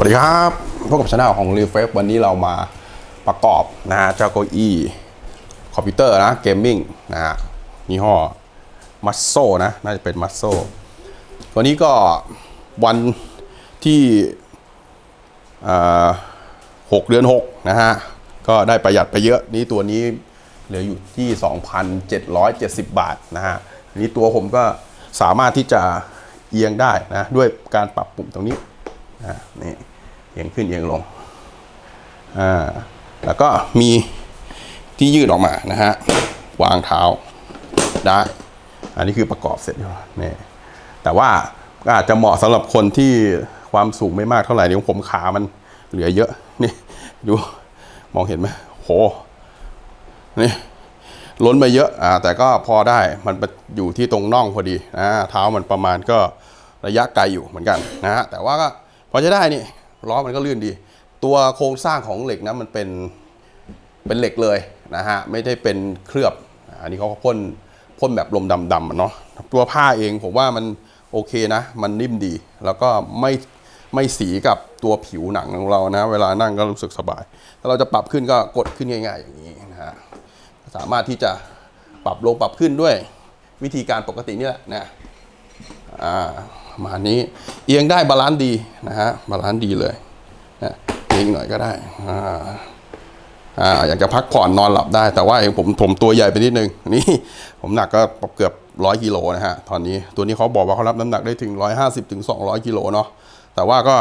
วัสดีครับพบกับช anel ของ r e f r e s วันนี้เรามาประกอบนะฮะเจ้าเก้าอี้คอมพิวเตอร์นะเกมมิ่งนะฮะยี่ห้อมัสโซนะน่าจะเป็นมัสโซวันนี้ก็วันที่หกเดือน6นะฮะก็ได้ประหยัดไปเยอะนี่ตัวนี้เหลืออยู่ที่ 2,770 บาทนะฮะนี้ตัวผมก็สามารถที่จะเอียงได้นะด้วยการปรับปุ่มตรงนี้ นี่เอียงขึ้นเอียงลงอ่าแล้วก็มีที่ยืดออกมานะฮะวางเท้าได้ อันนี้คือประกอบเสร็จแล้วนี่แต่ว่าอาจจะเหมาะสำหรับคนที่ความสูงไม่มากเท่าไหร่เดี๋ยวผมขามันเหลือเยอะนี่ดูมองเห็นไหมโหนี่ล้นไปเยอะอ่าแต่ก็พอได้มันไปอยู่ที่ตรงน่องพอดีนะเท้ามันประมาณก็ระยะไกลอยู่เหมือนกันนะฮะแต่ว่าก็ พอจะได้นี่ล้อมันก็ลื่นดี ตัวโครงสร้างของเหล็กนะมันเป็นเป็นเหล็กเลยนะฮะไม่ได้เป็นเคลือบอันนี้เขาก็พ่นพ่นแบบลมดำๆเนาะตัวผ้าเองผมว่ามันโอเคนะ มันนิ่มดี แล้วก็ไม่ไม่สีกับตัวผิวหนังของเรานะ เวลานั่งก็รู้สึกสบาย ถ้าเราจะปรับขึ้นก็กดขึ้นง่าย ๆ อย่างนี้นะฮะสามารถที่จะปรับลงปรับขึ้นด้วยวิธีการปกตินี่แหละนะ อ่าประมาณนี้เอียงได้บาลานซ์ดีนะฮะบาลานซ์ดีเลยนะเอียงหน่อยก็ได้อ่าอ่าอยากจะพักผ่อนนอนหลับได้ แต่ว่าผมผมตัวใหญ่ไปนิดนึงนี่ผมหนักก็เกือบร้อยกิโลนะฮะตอนนี้ตัวนี้เขาบอกว่าเขารับน้ำหนักได้ถึง150ถึง200กิโลเนาะแต่ว่าก็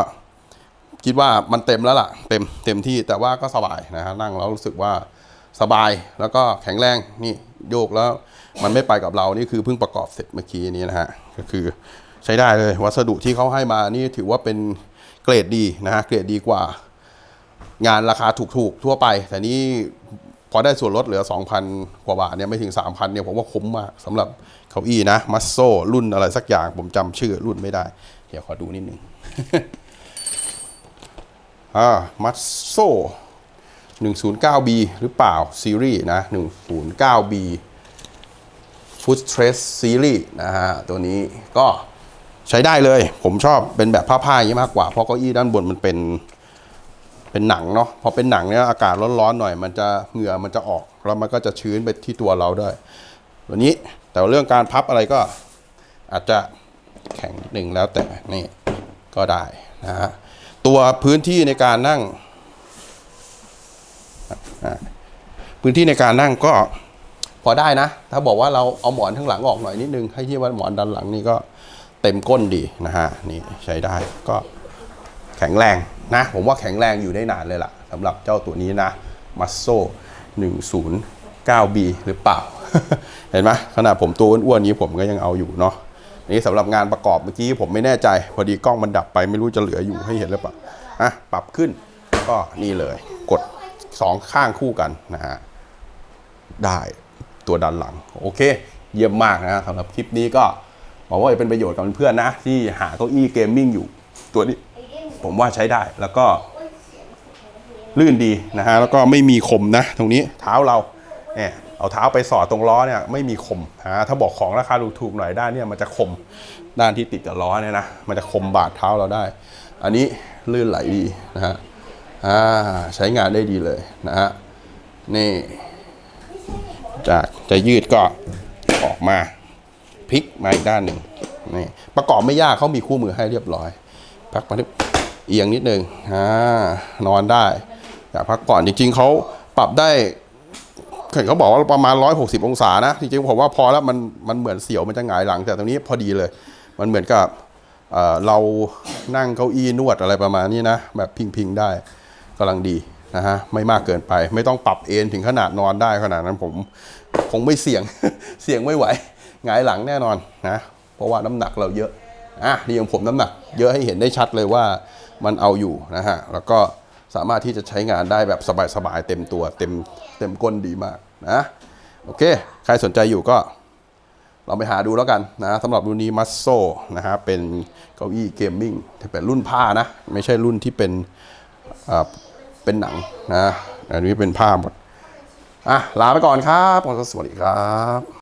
คิดว่ามันเต็มแล้วล่ะ เต็มเต็มที่แต่ว่าก็สบายนะฮะนั่งแล้วรู้สึกว่าสบายแล้วก็แข็งแรงนี่โยกแล้ว มันไม่ไปกับเรานี่คือเพิ่งประกอบเสร็จเมื่อกี้นี้นะฮะก็คือใช้ได้เลยวัสดุที่เขาให้มานี่ถือว่าเป็นเกรดดีนะฮะเกรดดีกว่า งานราคาถูกๆทั่วไป แต่นี้พอได้ส่วนลดเหลือ 2,000 กว่าบาทเนี่ยไม่ถึง 3,000เนี่ยผมว่าคุ้มมากสำหรับเก้าอี้นะมัสโซรุ่นอะไรสักอย่าง ผมจำชื่อรุ่นไม่ได้ เดี๋ยวขอดูนิดนึงอ่ามัสโซ 109B หรือเปล่าซีรีส์นะ 109B Foot Stress Series นะฮะ ตัวนี้ก็ใช้ได้เลย ผมชอบเป็นแบบผ้าๆอย่างนี้มากกว่า เพราะเก้าอี้ด้านบนมันเป็นเป็นหนังเนาะ พอเป็นหนังเนี่ยอากาศร้อนๆหน่อย มันจะเหงื่อมันจะออก แล้วมันก็จะชื้นไปที่ตัวเราด้วยวันนี้แต่เรื่องการพับอะไรก็อาจจะแข็งหนึ่งแล้วแต่นี่ก็ได้นะฮะ ตัวพื้นที่ในการนั่ง พื้นที่ในการนั่งก็ อได้นะ ถ้าบอกว่าเราเอาหมอนข้างหลังออกหน่อยนิดนึง ให้ที่ว่าหมอนด้านหลังนี่ก็เต็มก้นดีนะฮะนี่ใช้ได้ก็แข็งแรงนะ ผมว่าแข็งแรงอยู่ได้นานเลยล่ะสำหรับเจ้าตัวนี้นะมัสโซ 109B หรือเปล่า เห็นไหมขนาดผมตัวอ้วนๆนี้ผมก็ยังเอาอยู่เนาะนี่สำหรับงานประกอบเมื่อกี้ผมไม่แน่ใจ พอดีกล้องมันดับไปไม่รู้จะเหลืออยู่ให้เห็นหรือเปล่าอะปรับขึ้นก็นี่เลย กดสองข้างคู่กันนะฮะได้ ตัวด้านหลัง โอเค เยี่ยมมากนะสำหรับคลิปนี้ก็หวังว่าจะเป็นประโยชน์กับเพื่อนนะ ที่หาเก้าอี้เกมมิ่งอยู่ ตัวนี้ผมว่าใช้ได้แล้วก็ลื่นดีนะฮะแล้วก็ไม่มีคมนะ ตรงนี้เท้าเราเนี่ยเอาเท้าไปสอดตรงล้อเนี่ยไม่มีคมฮะถ้าบอกของราคาถูกๆหน่อยด้านเนี่ยมันจะคมด้านที่ติดกับล้อเนี่ยนะมันจะคมบาดเท้าเราได้ อันนี้ลื่นไหลดีนะฮะอ่าใช้งานได้ดีเลยนะฮะนี่ จากจะยืดก็ออกมาพลิกมาอีกด้านหนึ่งนี่ประกอบไม่ยากเขามีคู่มือให้เรียบร้อยพักมานิดเอียงนิดนึงอ่านอนได้แต่พักก่อนจริง ๆเขาปรับได้เห็นเขาบอกว่าประมาณ 160 องศานะ จริงๆ ผมว่าพอแล้วมันมันเหมือนเสียวมันจะหงายหลัง แต่ตรงนี้พอดีเลย มันเหมือนกับเเรานั่งเก้าอี้นวดอะไรประมาณนี้นะ แบบพิงๆ ได้กำลังดี นะฮะไม่มากเกินไป ไม่ต้องปรับเอนถึงขนาดนอนได้ขนาดนั้นผมคงไม่เสี่ยงเสี่ยงไม่ไหวหงายหลังแน่นอนนะเพราะว่าน้ำหนักเราเยอะอะนี่ของผมน้ำหนัก เยอะให้เห็นได้ชัดเลยว่ามันเอาอยู่นะฮะแล้วก็สามารถที่จะใช้งานได้แบบสบายๆเต็มตัวเต็มเต็มก้นดีมากนะโอเค ใครสนใจอยู่ก็ลองไปหาดูแล้วกันนะสำหรับรุ่นนี้มัสโซนะฮะเป็นเก้าอี้เกมมิ่งที่เป็นรุ่นผ้านะ ไม่ใช่รุ่นที่เป็นอ่า เป็นหนังนะอันนี้เป็นผ้าหมดอะลาไปก่อนครับสวัสดีครับ